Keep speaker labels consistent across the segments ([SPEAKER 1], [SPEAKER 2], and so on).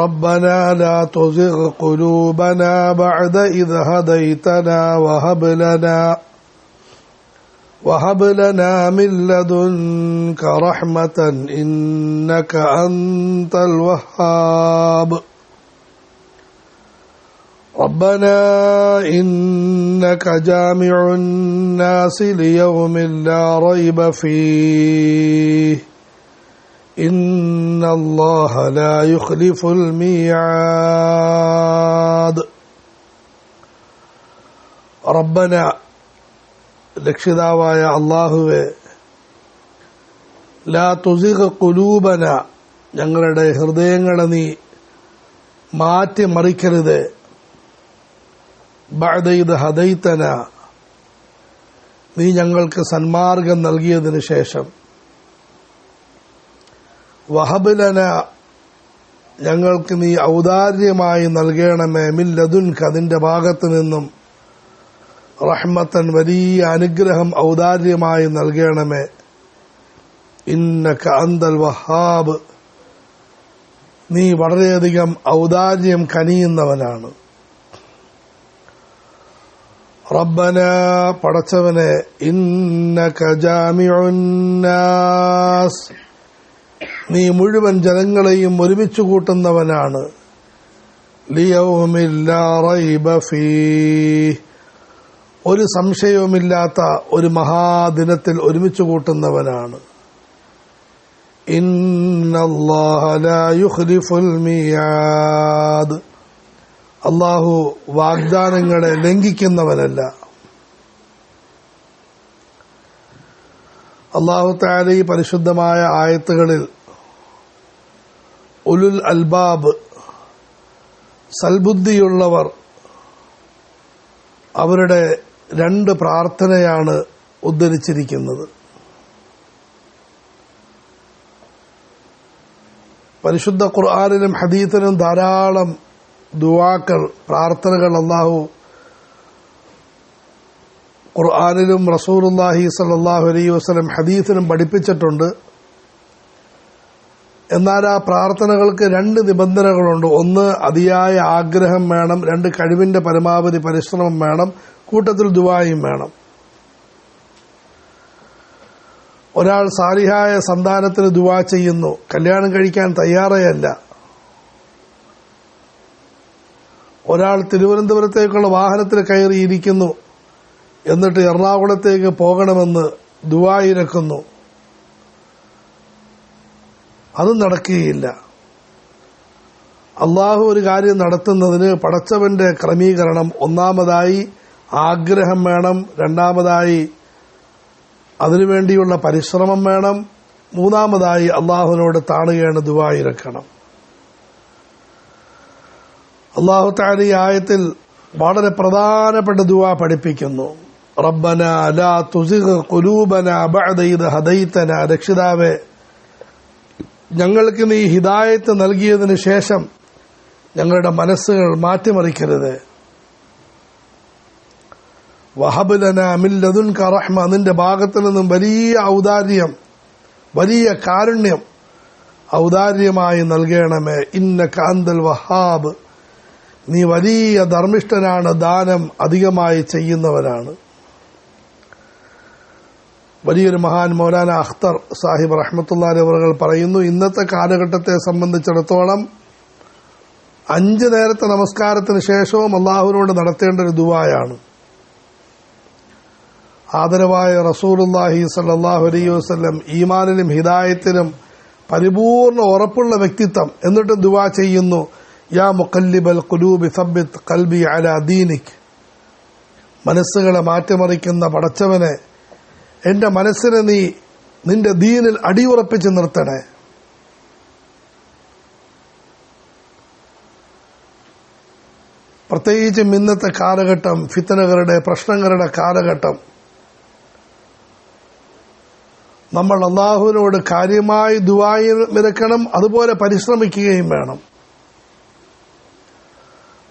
[SPEAKER 1] ربنا لا تزغ قلوبنا بعد إذ هديتنا وهب لنا وهب لنا من لدنك رحمة إنك أنت الوهاب. ربنا إنك جامع الناس ليوم لا ريب فيه. إن الله لا يخلف الميعاد ربنا രക്ഷിതാവായ അള്ളാഹുവെ ലാ തുസിഖ കുലൂബന ഞങ്ങളുടെ ഹൃദയങ്ങളെ നീ മാറ്റി മറിക്കരുത് ബഅദൈദ് ഹദൈത്തന നീ ഞങ്ങൾക്ക് സന്മാർഗം നൽകിയതിനു ശേഷം വഹബുലന ഞങ്ങൾക്ക് നീ ഔദാര്യമായി നൽകണമേ മില്ലതുൻക്ക് അതിന്റെ ഭാഗത്തു നിന്നും. റഹ്മത്തൻ വലിയ അനുഗ്രഹം ഔദാര്യമായി നൽകണമേ. ഇന്നക അന്തൽ വഹാബ്. നീ വളരെയധികം ഔദാര്യം കനിയുന്നവനാണ്. റബ്ബന പടച്ചവനെ ഇന്നക ജാമിഉന്നാസ് നീ മുഴുവൻ ജനങ്ങളെയും ഒരുമിച്ച് കൂട്ടുന്നവനാണ്. ഒരു സംശയവുമില്ലാത്ത ഒരു മഹാദിനത്തിൽ ഒരുമിച്ച് കൂട്ടുന്നവനാണ്. അള്ളാഹു വാഗ്ദാനങ്ങളെ ലംഘിക്കുന്നവനല്ല. അള്ളാഹു താല ഈ പരിശുദ്ധമായ ആയത്തുകളിൽ ഉലുൽ അൽബാബ് സൽബുദ്ധിയുള്ളവർ അവരുടെ രണ്ട് പ്രാർത്ഥനയാണ് ഉദ്ധരിച്ചിരിക്കുന്നത്. പരിശുദ്ധ ഖുർആാനിലും ഹദീത്തിനും ധാരാളം ദുവാക്കൾ പ്രാർത്ഥനകൾ അള്ളാഹു ഖുർആാനിലും റസൂലുല്ലാഹി സല്ലാഹു അലൈ വസ്ലം ഹദീസിനും പഠിപ്പിച്ചിട്ടുണ്ട്. എന്നാൽ ആ പ്രാർത്ഥനകൾക്ക് രണ്ട് നിബന്ധനകളുണ്ട്. ഒന്ന് അതിയായ ആഗ്രഹം വേണം. രണ്ട് കഴിവിന്റെ പരമാവധി പരിശ്രമം വേണം. കൂട്ടത്തിൽ ദുബായും വേണം. ഒരാൾ സാലിഹായ സന്താനത്തിന് ദുവാ ചെയ്യുന്നു. കല്യാണം കഴിക്കാൻ തയ്യാറേയല്ല. ഒരാൾ തിരുവനന്തപുരത്തേക്കുള്ള വാഹനത്തിൽ കയറിയിരിക്കുന്നു. എന്നിട്ട് എറണാകുളത്തേക്ക് പോകണമെന്ന് ദുവായിരക്കുന്നു അത് നടക്കുകയില്ല. അള്ളാഹു ഒരു കാര്യം നടത്തുന്നതിന് പടച്ചവന്റെ ക്രമീകരണം ഒന്നാമതായി ആഗ്രഹം വേണം രണ്ടാമതായി അതിനുവേണ്ടിയുള്ള പരിശ്രമം വേണം മൂന്നാമതായി അള്ളാഹുവിനോട് താണുകയാണ് ദുവായിരക്കണം അള്ളാഹു താരി ആയത്തിൽ വളരെ പ്രധാനപ്പെട്ട ദുവാ പഠിപ്പിക്കുന്നു. റബ്ബന ലാ തുസിഖ് കുലൂബന ബഅദ إذ ഹദൈതന. രക്ഷിതാവേ ഞങ്ങൾക്ക് നീ ഹിദായത്ത് നൽകിയതിനു ശേഷം ഞങ്ങളുടെ മനസ്സുകൾ മാറ്റിമറിക്കരുത്. വഹബുലന മില്ലതുൻ കറഹ്മ നിന്റെ ഭാഗത്തു നിന്നും വലിയ ഔദാര്യം വലിയ കാരുണ്യം ഔദാര്യമായി നൽകണമേ. ഇന്ന കാന്തൽ വഹാബ്. നീ വലിയ ധർമ്മിഷ്ഠനാണ് ദാനം അധികമായി ചെയ്യുന്നവരാണ് വലിയൊരു മഹാൻ മൗലാന അഖ്തർ സാഹിബ് റഹ്മത്തുല്ലാരി അവർ പറയുന്നു ഇന്നത്തെ കാലഘട്ടത്തെ സംബന്ധിച്ചിടത്തോളം അഞ്ച് നേരത്തെ നമസ്കാരത്തിന് ശേഷവും അള്ളാഹുവിനോട് നടത്തേണ്ട ഒരു ദുവായാണ്. ആദരവായ റസൂലുല്ലാഹി സല്ലാഹു അലൈ വസ്ലം ഈമാനിലും ഹിദായത്തിലും പരിപൂർണ ഉറപ്പുള്ള വ്യക്തിത്വം എന്നിട്ട് ദുവാ ചെയ്യുന്നു യാ മുക്കല്ലിബൽ കുലൂബി സബ്ബിത്ത് കൽബി അല ദീനിക്. മനസ്സുകളെ മാറ്റിമറിക്കുന്ന പടച്ചവനെ എന്റെ മനസ്സിനെ നീ നിന്റെ ദീനിൽ അടിയുറപ്പിച്ച് നിർത്തണേ പ്രത്യേകിച്ചും ഇന്നത്തെ കാലഘട്ടം ഫിത്തനകളുടെ പ്രശ്നങ്ങളുടെ കാലഘട്ടം നമ്മൾ അള്ളാഹുവിനോട് കാര്യമായി ദുവായി നിരക്കണം അതുപോലെ പരിശ്രമിക്കുകയും വേണം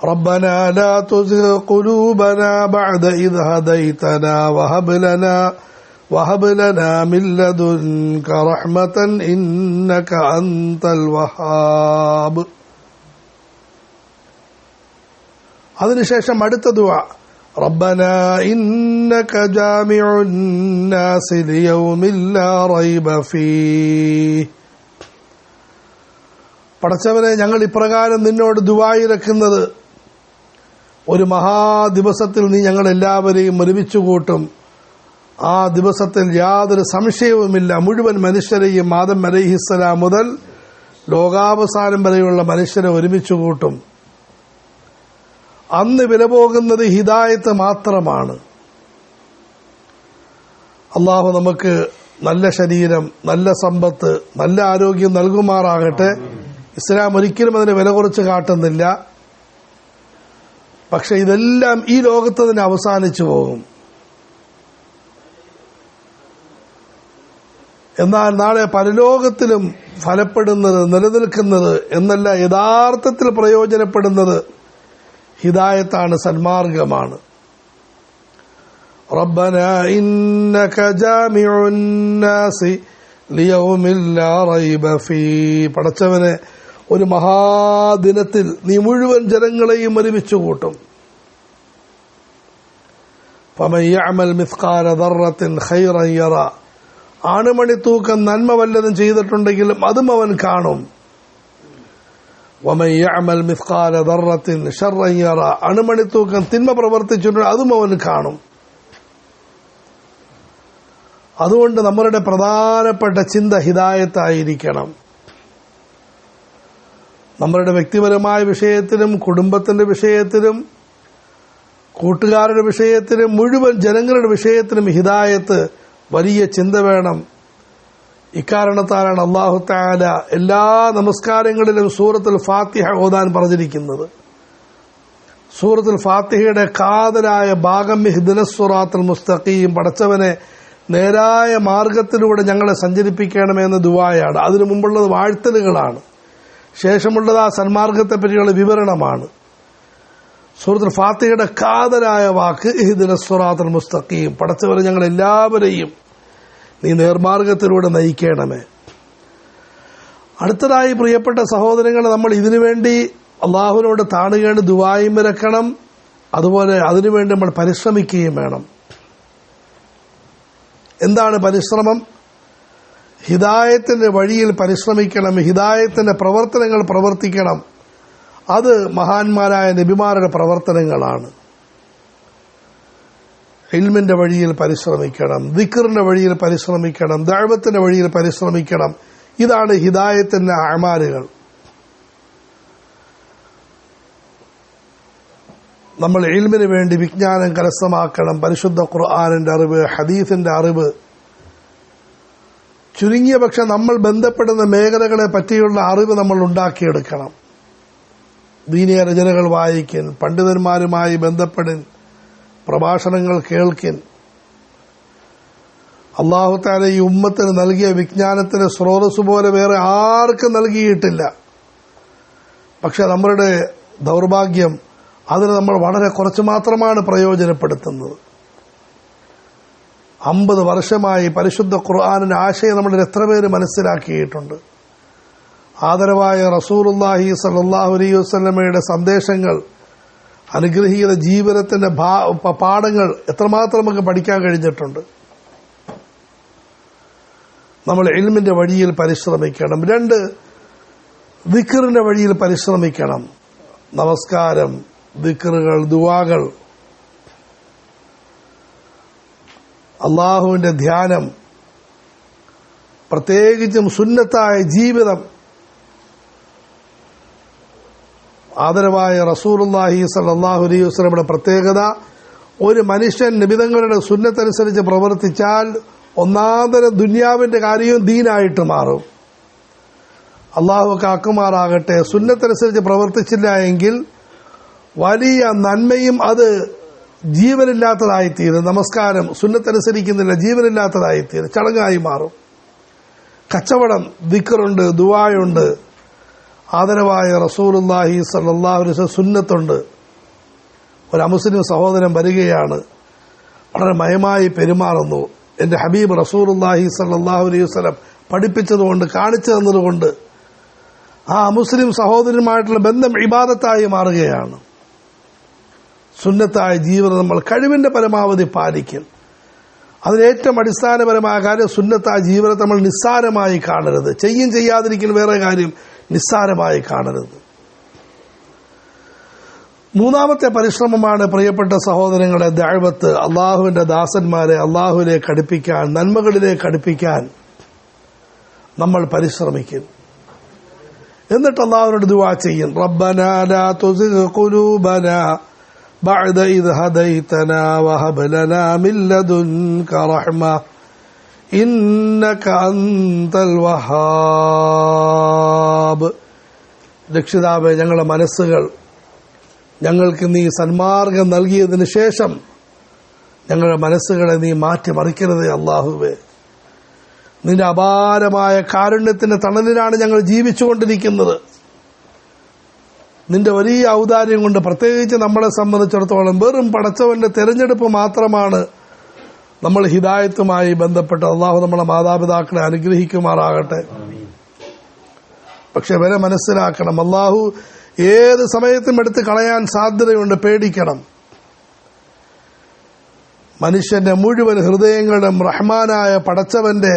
[SPEAKER 1] ربنا لا تزغ قلوبنا بعد إذ هديتنا وهب لنا وهب لنا من لدنك رحمة إنك أنت الوهاب അതിനുശേഷം അടുത്ത ദുആ ربنا إنك جامع الناس ليوم لا ريب فيه പടച്ചവനെ ഞങ്ങൾ ഇപ്രകാരം നിന്നോട് ദുവായിരക്കുന്നത് ഒരു മഹാദിവസത്തിൽ നീ ഞങ്ങൾ എല്ലാവരെയും ഒരുമിച്ച് കൂട്ടും ആ ദിവസത്തിൽ യാതൊരു സംശയവുമില്ല. മുഴുവൻ മനുഷ്യരെയും ആദം അലൈഹിസ്സലാം മുതൽ ലോകാവസാനം വരെയുള്ള മനുഷ്യരെ ഒരുമിച്ച് കൂട്ടും. അന്ന് വില പോകുന്നത് ഹിദായത്ത് മാത്രമാണ്. അള്ളാഹു നമുക്ക് നല്ല ശരീരം നല്ല സമ്പത്ത് നല്ല ആരോഗ്യം നൽകുമാറാകട്ടെ. ഇസ്ലാം ഒരിക്കലും അതിന് വില കുറച്ച് കാട്ടുന്നില്ല. പക്ഷെ ഇതെല്ലാം ഈ ലോകത്ത് തന്നെ അവസാനിച്ചു പോകും. എന്നാൽ നാളെ പരലോകത്തിലും ഫലപ്പെടുന്നത് നിലനിൽക്കുന്നത് എന്നല്ല യഥാർത്ഥത്തിൽ പ്രയോജനപ്പെടുന്നത് ഹിദായത്താണ് സന്മാർഗമാണ് ربنا إنك جامع الناس ليوم لا ريب فيه പടച്ചവനെ ഒരു മഹാദിനത്തിൽ നീ മുഴുവൻ ജനങ്ങളെയും ഒരുമിച്ച് കൂട്ടും فمن يعمل مثقال ذرة خيرا يرى ആണുമണിത്തൂക്കം നന്മ വല്ലതും ചെയ്തിട്ടുണ്ടെങ്കിലും അതും അവൻ കാണും. അണുമണിത്തൂക്കം തിന്മ പ്രവർത്തിച്ചിട്ടുണ്ട് അതും അവൻ കാണും. അതുകൊണ്ട് നമ്മളുടെ പ്രധാനപ്പെട്ട ചിന്ത ഹിതായത്തായിരിക്കണം നമ്മളുടെ വ്യക്തിപരമായ വിഷയത്തിലും കുടുംബത്തിന്റെ വിഷയത്തിലും കൂട്ടുകാരുടെ വിഷയത്തിലും മുഴുവൻ ജനങ്ങളുടെ വിഷയത്തിലും ഹിതായത്ത് വലിയ ചിന്ത വേണം. ഇക്കാരണത്താലാണ് അള്ളാഹു താല എല്ലാ നമസ്കാരങ്ങളിലും സൂറത്തുൽ ഫാത്തിഹ ഓതാൻ പറഞ്ഞിരിക്കുന്നത്. സൂറത്തുൽ ഫാത്തിഹയുടെ കാതലായ ഭാഗം ഹിദനസുറാത്തുൽ മുസ്തഖീം പടച്ചവനെ നേരായ മാർഗത്തിലൂടെ ഞങ്ങളെ സഞ്ചരിപ്പിക്കണമെന്ന ദുവായാണ്. അതിനു മുമ്പുള്ളത് വാഴ്ത്തലുകളാണ്. ശേഷമുള്ളത് ആ സന്മാർഗത്തെപ്പറ്റിയുള്ള വിവരണമാണ്. സൂറത്തുൽ ഫാത്തിഹയുടെ കാതലായ വാക്ക് ഇഹ്ദിനസ്വറാത്തുൽ മുസ്തഖീം. പടച്ചവരെ ഞങ്ങൾ എല്ലാവരെയും നീ നേർമാർഗത്തിലൂടെ നയിക്കണമേ. അടുത്തതായി പ്രിയപ്പെട്ട സഹോദരങ്ങളെ നമ്മൾ ഇതിനുവേണ്ടി അള്ളാഹുവിനോട് താണുകേണ്ട ദുവായും ഇറക്കണം. അതുപോലെ അതിനുവേണ്ടി നമ്മൾ പരിശ്രമിക്കുകയും വേണം. എന്താണ് പരിശ്രമം? ഹിദായത്തിന്റെ വഴിയിൽ പരിശ്രമിക്കണം ഹിദായത്തിന്റെ പ്രവർത്തനങ്ങൾ പ്രവർത്തിക്കണം. അത് മഹാന്മാരായ നബിമാരുടെ പ്രവർത്തനങ്ങളാണ്. ഇൽമിന്റെ വഴിയിൽ പരിശ്രമിക്കണം ദിക്കറിന്റെ വഴിയിൽ പരിശ്രമിക്കണം ദൈവത്തിന്റെ വഴിയിൽ പരിശ്രമിക്കണം. ഇതാണ് ഹിദായത്തിന്റെ അമാലുകൾ. നമ്മൾ ഇൽമിന് വേണ്ടി വിജ്ഞാനം കരസ്ഥമാക്കണം പരിശുദ്ധ ഖുർആാനിന്റെ അറിവ് ഹദീസിന്റെ അറിവ്. ചുരുങ്ങിയ പക്ഷെ നമ്മൾ ബന്ധപ്പെടുന്ന മേഖലകളെ പറ്റിയുള്ള അറിവ് നമ്മൾ ഉണ്ടാക്കിയെടുക്കണം. ദീനീയ രചനകൾ വായിക്കൻ പണ്ഡിതന്മാരുമായി ബന്ധപ്പെടൻ പ്രഭാഷണങ്ങൾ കേൾക്കൻ അള്ളാഹുത്താല ഈ ഉമ്മത്തിന് നൽകിയ വിജ്ഞാനത്തിന് സ്രോതസ് പോലെ വേറെ ആർക്കും നൽകിയിട്ടില്ല. പക്ഷെ നമ്മളുടെ ദൗർഭാഗ്യം അതിന് നമ്മൾ വളരെ കുറച്ച് മാത്രമാണ് പ്രയോജനപ്പെടുത്തുന്നത്. അമ്പത് വർഷമായി പരിശുദ്ധ ഖുർആാനിന്റെ ആശയം നമ്മളിൽ എത്ര പേര് മനസ്സിലാക്കിയിട്ടുണ്ട്? ആദരവായ റസൂലുല്ലാഹി സല്ലാഹു അലൈഹി വസ്ലമയുടെ സന്ദേശങ്ങൾ അനുഗ്രഹീത ജീവിതത്തിന്റെ പാഠങ്ങൾ എത്രമാത്രം നമുക്ക് പഠിക്കാൻ കഴിഞ്ഞിട്ടുണ്ട്. നമ്മൾ എൽമിന്റെ വഴിയിൽ പരിശ്രമിക്കണം. രണ്ട് ദിക്കറിന്റെ വഴിയിൽ പരിശ്രമിക്കണം. നമസ്കാരം ദിക്കറുകൾ ദുവാകൾ. അള്ളാഹുവിന്റെ ധ്യാനം പ്രത്യേകിച്ചും സുന്നത്തായ ജീവിതം ആദരവായ റസൂലുല്ലാഹി സല്ലാഹു അലൈഹി വസ്ലമിയുടെ പ്രത്യേകത ഒരു മനുഷ്യൻ നിബിതങ്ങളുടെ സുന്നത്തനുസരിച്ച് പ്രവർത്തിച്ചാൽ ഒന്നാന്തരം ദുന്യാവിന്റെ കാര്യവും ദീനായിട്ട് മാറും. അള്ളാഹു കാക്കുമാറാകട്ടെ സുന്നത്തനുസരിച്ച് പ്രവർത്തിച്ചില്ല എങ്കിൽ വലിയ നന്മയും അത് ജീവനില്ലാത്തതായിത്തീരും. നമസ്കാരം സുന്നത്തനുസരിക്കുന്നില്ല ജീവനില്ലാത്തതായിത്തീരും. ചടങ്ങായി മാറും. കച്ചവടം ദിക്കറുണ്ട് ദുവായുണ്ട്. ആദരവായ റസൂലുല്ലാഹി സല്ലാഹു സുന്നത്തുണ്ട്. ഒരു അമുസ്ലിം സഹോദരൻ വരികയാണ്. വളരെ മയമായി പെരുമാറുന്നു. എന്റെ ഹബീബ് റസൂലുല്ലാഹി സല്ലാഹു അലൈഹി വസ്ലം പഠിപ്പിച്ചതുകൊണ്ട് കാണിച്ചു തന്നതുകൊണ്ട് ആ മുസ്ലിം സഹോദരനുമായിട്ടുള്ള ബന്ധം ഇബാദത്തായി മാറുകയാണ്. സുന്നത്തായ ജീവിതം നമ്മൾ കഴിവിന്റെ പരമാവധി പാലിക്കും. അതിലേറ്റവും അടിസ്ഥാനപരമായ കാര്യം സുന്നത്തായ ജീവിതത്തെ നമ്മൾ നിസ്സാരമായി കാണരുത്. ചെയ്യും ചെയ്യാതിരിക്കുന്ന വേറെ കാര്യം നിസ്സാരമായി കാണരുത്. മൂന്നാമത്തെ പരിശ്രമമാണ് പ്രിയപ്പെട്ട സഹോദരങ്ങളെ ദാഴ്വത്ത് അള്ളാഹുവിന്റെ ദാസന്മാരെ അള്ളാഹുവിലേക്ക് അടുപ്പിക്കാൻ നന്മകളിലേക്ക് അടുപ്പിക്കാൻ നമ്മൾ പരിശ്രമിക്കും. എന്നിട്ട് അള്ളാഹുവിനോട് ദുവാ ചെയ്യും. റബ്ബന بعد إذ هديتنا وهب لنا من لدنك رحمة إنك أنت الوهاب രക്ഷിതാവെ ഞങ്ങളുടെ മനസ്സുകൾ ഞങ്ങൾക്ക് നീ സന്മാർഗം നൽകിയതിനു ശേഷം ഞങ്ങളുടെ മനസ്സുകളെ നീ മാറ്റിമറിക്കരുത് അള്ളാഹുവേ നിന്റെ അപാരമായ കാരുണ്യത്തിന്റെ തണലിലാണ് ഞങ്ങൾ ജീവിച്ചുകൊണ്ടിരിക്കുന്നത് നിന്റെ വലിയ ഔദാര്യം കൊണ്ട് പ്രത്യേകിച്ച് നമ്മളെ സംബന്ധിച്ചിടത്തോളം വെറും പടച്ചവന്റെ തെരഞ്ഞെടുപ്പ് മാത്രമാണ് നമ്മൾ ഹിദായത്തുമായി ബന്ധപ്പെട്ട് അള്ളാഹു നമ്മളെ മാതാപിതാക്കളെ അനുഗ്രഹിക്കുമാറാകട്ടെ. പക്ഷെ വരെ മനസ്സിലാക്കണം അള്ളാഹു ഏത് സമയത്തും എടുത്ത് കളയാൻ സാധ്യതയുണ്ട് പേടിക്കണം. മനുഷ്യന്റെ മുഴുവൻ ഹൃദയങ്ങളും റഹ്മാനായ പടച്ചവന്റെ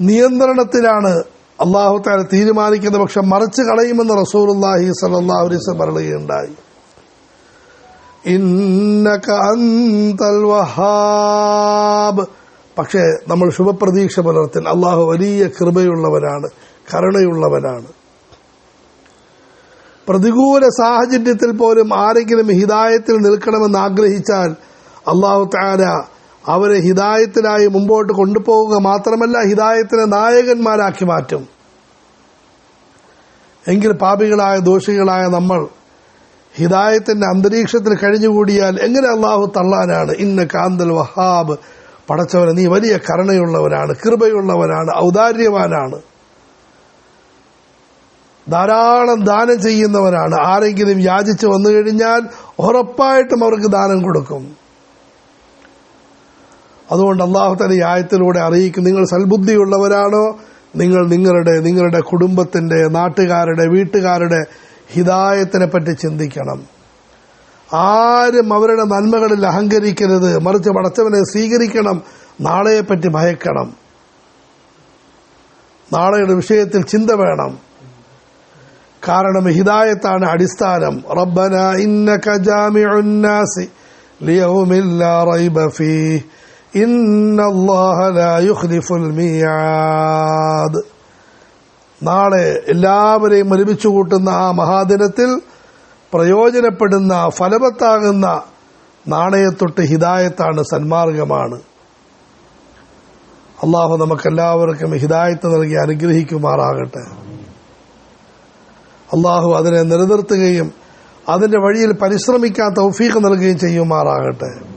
[SPEAKER 1] നിയന്ത്രണത്തിലാണ് അള്ളാഹു താല തീരുമാനിക്കുന്ന പക്ഷം മറിച്ച് കളയുമെന്ന് റസൂലുല്ലാഹി സല്ലാഹു അലൈസ് പറയുകയുണ്ടായി. വഹാബ്. പക്ഷേ നമ്മൾ ശുഭപ്രതീക്ഷ പുലർത്തൻ അള്ളാഹു വലിയ കൃപയുള്ളവനാണ് കരുണയുള്ളവനാണ്. പ്രതികൂല സാഹചര്യത്തിൽ പോലും ആരെങ്കിലും ഹിതായത്തിൽ നിൽക്കണമെന്ന് ആഗ്രഹിച്ചാൽ അള്ളാഹു താല അവരെ ഹിതായത്തിനായി മുമ്പോട്ട് കൊണ്ടുപോവുക മാത്രമല്ല ഹിതായത്തിനെ നായകന്മാരാക്കി മാറ്റും. എങ്കിൽ പാപികളായ ദോഷികളായ നമ്മൾ ഹിതായത്തിന്റെ അന്തരീക്ഷത്തിൽ കഴിഞ്ഞുകൂടിയാൽ എങ്ങനെ അള്ളാഹു തള്ളാനാണ്? ഇന്ന കാന്തൽ വഹാബ്. പടച്ചവന് നീ വലിയ കരുണയുള്ളവനാണ് കൃപയുള്ളവനാണ് ഔദാര്യവാനാണ്. ധാരാളം ദാനം ചെയ്യുന്നവനാണ്. ആരെങ്കിലും യാചിച്ചു വന്നു കഴിഞ്ഞാൽ ഉറപ്പായിട്ടും അവർക്ക് ദാനം കൊടുക്കും. അതുകൊണ്ട് അള്ളാഹു തന്നെ ഈ ആയത്തിലൂടെ അറിയിക്കും നിങ്ങൾ സൽബുദ്ധിയുള്ളവരാണോ? നിങ്ങൾ നിങ്ങളുടെ നിങ്ങളുടെ കുടുംബത്തിന്റെ നാട്ടുകാരുടെ വീട്ടുകാരുടെ ഹിതായത്തിനെ പറ്റി ചിന്തിക്കണം. ആരും അവരുടെ നന്മകളിൽ അഹങ്കരിക്കരുത് മറിച്ച് പടച്ചവനെ സ്വീകരിക്കണം നാളെയെപ്പറ്റി ഭയക്കണം. നാളെയുടെ വിഷയത്തിൽ ചിന്ത വേണം. കാരണം ഹിദായത്താണ് അടിസ്ഥാനം. റബ്ബന ഇന്നക ജാമിഉന്നാസി ലിയൗമിൽ ലാ റൈബ ഫീഹ്. ഇന്നല്ലാഹ ലാ യുഖ്ലിഫുൽ മിയാദ് നാളെ എല്ലാവരെയും ഒരുമിച്ച് കൂട്ടുന്ന ആ മഹാദിനത്തിൽ പ്രയോജനപ്പെടുന്ന ഫലവത്താകുന്ന നാണയത്തൊട്ട് ഹിദായത്താണ് സന്മാർഗമാണ്. അള്ളാഹു നമുക്കെല്ലാവർക്കും ഹിദായത്ത് നൽകി അനുഗ്രഹിക്കുമാറാകട്ടെ. അള്ളാഹു അതിനെ നിലനിർത്തുകയും അതിന്റെ വഴിയിൽ പരിശ്രമിക്കാൻ തൗഫീഖ് നൽകുകയും ചെയ്യുമാറാകട്ടെ.